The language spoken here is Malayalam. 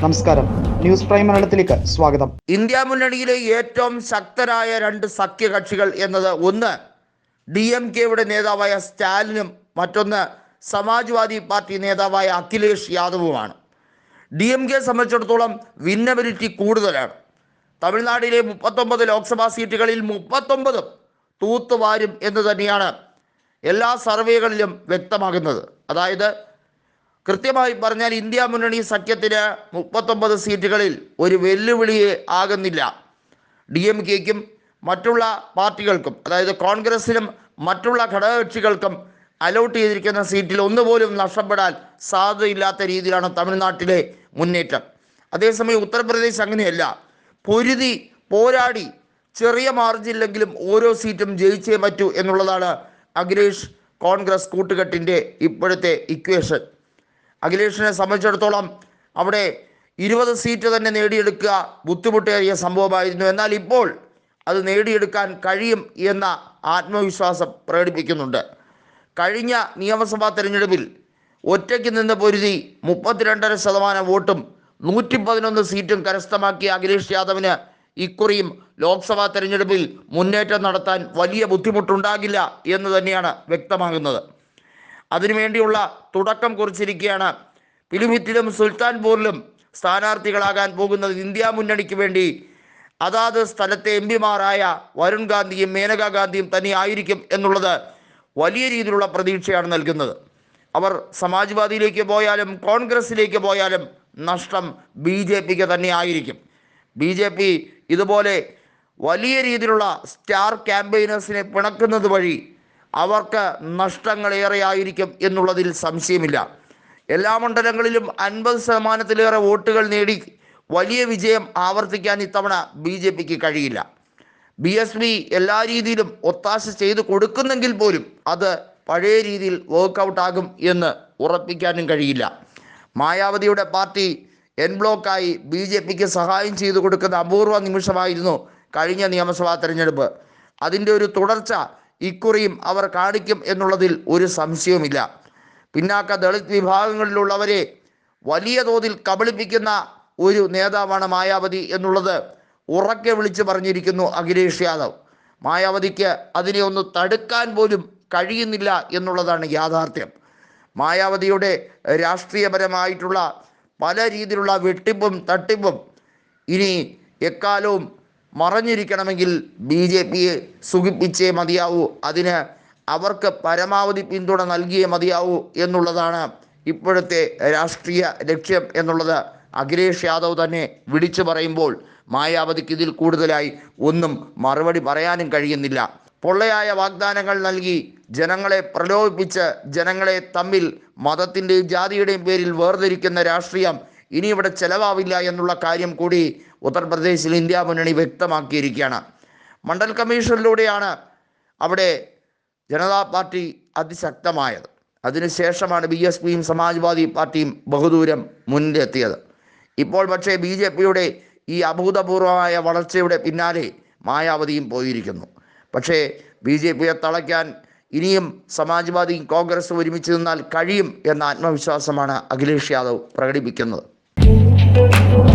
നമസ്കാരം. ന്യൂസ് പ്രൈം മലയാളത്തിലേക്ക് സ്വാഗതം. ഇന്ത്യ മുന്നണിയിലെ ഏറ്റവും ശക്തരായ രണ്ട് സഖ്യകക്ഷികൾ എന്നത് ഒന്ന് ഡി എം കെയുടെ നേതാവായ സ്റ്റാലിനും മറ്റൊന്ന് സമാജ്വാദി പാർട്ടി നേതാവായ അഖിലേഷ് യാദവുമാണ്. ഡി എം കെ സംബന്ധിച്ചിടത്തോളം വിന്നബിലിറ്റി കൂടുതലാണ്. തമിഴ്നാട്ടിലെ മുപ്പത്തൊമ്പത് ലോക്സഭാ സീറ്റുകളിൽ മുപ്പത്തൊമ്പതും തൂത്തുവാരും എന്ന് തന്നെയാണ് എല്ലാ സർവേകളിലും വ്യക്തമാകുന്നത്. അതായത് കൃത്യമായി പറഞ്ഞാൽ ഇന്ത്യ മുന്നണി സഖ്യത്തിന് മുപ്പത്തൊമ്പത് സീറ്റുകളിൽ ഒരു വെല്ലുവിളിയെ ആകുന്നില്ല. ഡി എം കെക്കും മറ്റുള്ള പാർട്ടികൾക്കും അതായത് കോൺഗ്രസിനും മറ്റുള്ള ഘടകകക്ഷികൾക്കും അലോട്ട് ചെയ്തിരിക്കുന്ന സീറ്റിൽ ഒന്നുപോലും നഷ്ടപ്പെടാൻ സാധ്യതയില്ലാത്ത രീതിയിലാണ് തമിഴ്നാട്ടിലെ മുന്നേറ്റം. അതേസമയം ഉത്തർപ്രദേശ് അങ്ങനെയല്ല. പൊരുതി പോരാടി ചെറിയ മാർജിനിലെങ്കിലും ഓരോ സീറ്റും ജയിച്ചേ പറ്റൂ എന്നുള്ളതാണ് അഖിലേഷ് കോൺഗ്രസ് കൂട്ടുകെട്ടിന്റെ ഇപ്പോഴത്തെ ഇക്വേഷൻ അഖിലേഷിനെ സംബന്ധിച്ചിടത്തോളം അവിടെ ഇരുപത് സീറ്റ് തന്നെ നേടിയെടുക്കുക ബുദ്ധിമുട്ടേറിയ സംഭവമായിരുന്നു. എന്നാൽ ഇപ്പോൾ അത് നേടിയെടുക്കാൻ കഴിയും എന്ന ആത്മവിശ്വാസം പ്രകടിപ്പിക്കുന്നുണ്ട്. കഴിഞ്ഞ നിയമസഭാ തെരഞ്ഞെടുപ്പിൽ ഒറ്റയ്ക്ക് നിന്ന് പൊരുതി മുപ്പത്തിരണ്ടര ശതമാനം വോട്ടും നൂറ്റി പതിനൊന്ന് സീറ്റും കരസ്ഥമാക്കിയ അഖിലേഷ് യാദവിന് ഇക്കുറിയും ലോക്സഭാ തെരഞ്ഞെടുപ്പിൽ മുന്നേറ്റം നടത്താൻ വലിയ ബുദ്ധിമുട്ടുണ്ടാകില്ല എന്ന് തന്നെയാണ് വ്യക്തമാകുന്നത്. അതിനുവേണ്ടിയുള്ള തുടക്കം കുറിച്ചിരിക്കുകയാണ്. പിലിഭിത്തിലും സുൽത്താൻപൂരിലും സ്ഥാനാർത്ഥികളാകാൻ പോകുന്നത് ഇന്ത്യ മുന്നണിക്ക് വേണ്ടി. അതാത് സ്ഥലത്തെ എം പിമാരായ വരുൺ ഗാന്ധിയും മേനകാ ഗാന്ധിയും തന്നെ ആയിരിക്കും എന്നുള്ളത് വലിയ രീതിയിലുള്ള പ്രതീക്ഷയാണ് നൽകുന്നത്. അവർ സമാജ്വാദിയിലേക്ക് പോയാലും കോൺഗ്രസിലേക്ക് പോയാലും നഷ്ടം ബി ജെ പിക്ക് തന്നെ ആയിരിക്കും. ബി ജെ പി ഇതുപോലെ വലിയ രീതിയിലുള്ള സ്റ്റാർ ക്യാമ്പയിനേഴ്സിനെ പിണക്കുന്നത് വഴി അവർക്ക് നഷ്ടങ്ങളേറെയായിരിക്കും എന്നുള്ളതിൽ സംശയമില്ല. എല്ലാ മണ്ഡലങ്ങളിലും അൻപത് ശതമാനത്തിലേറെ വോട്ടുകൾ നേടി വലിയ വിജയം ആവർത്തിക്കാൻ ഇത്തവണ ബി ജെ പിക്ക് കഴിയില്ല. ബി എസ് പി എല്ലാ രീതിയിലും ഒത്താശ ചെയ്തു കൊടുക്കുന്നെങ്കിൽ പോലും അത് പഴയ രീതിയിൽ വർക്കൗട്ട് ആകും എന്ന് ഉറപ്പിക്കാനും കഴിയില്ല. മായാവതിയുടെ പാർട്ടി എൻ ബ്ലോക്കായി ബി ജെ പിക്ക് സഹായം ചെയ്തു കൊടുക്കുന്ന അപൂർവ നിമിഷമായിരുന്നു കഴിഞ്ഞ നിയമസഭാ തെരഞ്ഞെടുപ്പ്. അതിന്റെ ഒരു തുടർച്ച ഇക്കുറിയും അവർ കാണിക്കും എന്നുള്ളതിൽ ഒരു സംശയവുമില്ല. പിന്നാക്ക ദളിത് വിഭാഗങ്ങളിലുള്ളവരെ വലിയ തോതിൽ കബളിപ്പിക്കുന്ന ഒരു നേതാവാണ് മായാവതി എന്നുള്ളത് ഉറക്കെ വിളിച്ചു പറഞ്ഞിരിക്കുന്നു അഖിലേഷ് യാദവ്. മായാവതിക്ക് അതിനെ ഒന്ന് തടുക്കാൻ പോലും കഴിയുന്നില്ല എന്നുള്ളതാണ് യാഥാർത്ഥ്യം. മായാവതിയുടെ രാഷ്ട്രീയപരമായിട്ടുള്ള പല രീതിയിലുള്ള വെട്ടിപ്പും തട്ടിപ്പും ഇനി എക്കാലവും മറഞ്ഞിരിക്കണമെങ്കിൽ ബി ജെ പിയെ സുഖിപ്പിച്ചേ മതിയാവൂ. അതിന് അവർക്ക് പരമാവധി പിന്തുണ നൽകിയേ മതിയാവൂ എന്നുള്ളതാണ് ഇപ്പോഴത്തെ രാഷ്ട്രീയ ലക്ഷ്യം എന്നുള്ളത്. അഖിലേഷ് യാദവ് തന്നെ വിളിച്ചു പറയുമ്പോൾ മായാവതിക്ക് ഇതിൽ കൂടുതലായി ഒന്നും മറുപടി പറയാനും കഴിയുന്നില്ല. പൊള്ളയായ വാഗ്ദാനങ്ങൾ നൽകി ജനങ്ങളെ പ്രലോഭിപ്പിച്ച് ജനങ്ങളെ തമ്മിൽ മതത്തിന്റെയും ജാതിയുടെയും പേരിൽ വേർതിരിക്കുന്ന രാഷ്ട്രീയം ഇനി ഇവിടെ ചെലവാവില്ല എന്നുള്ള കാര്യം കൂടി ഉത്തർപ്രദേശിൽ ഇന്ത്യ മുന്നണി വ്യക്തമാക്കിയിരിക്കുകയാണ്. മണ്ഡൽ കമ്മീഷനിലൂടെയാണ് അവിടെ ജനതാ പാർട്ടി അതിശക്തമായത്. അതിനുശേഷമാണ് ബി എസ് പിയും സമാജ്വാദി പാർട്ടിയും ബഹുദൂരം മുന്നിലെത്തിയത്. ഇപ്പോൾ പക്ഷേ ബി ജെ പിയുടെ ഈ അഭൂതപൂർവമായ വളർച്ചയുടെ പിന്നാലെ മായാവതിയും പോയിരിക്കുന്നു. പക്ഷേ ബി ജെ പിയെ തളയ്ക്കാൻ ഇനിയും സമാജ്വാദിയും കോൺഗ്രസും ഒരുമിച്ച് നിന്നാൽ കഴിയും എന്ന ആത്മവിശ്വാസമാണ് അഖിലേഷ് യാദവ് പ്രകടിപ്പിക്കുന്നത്. Thank you.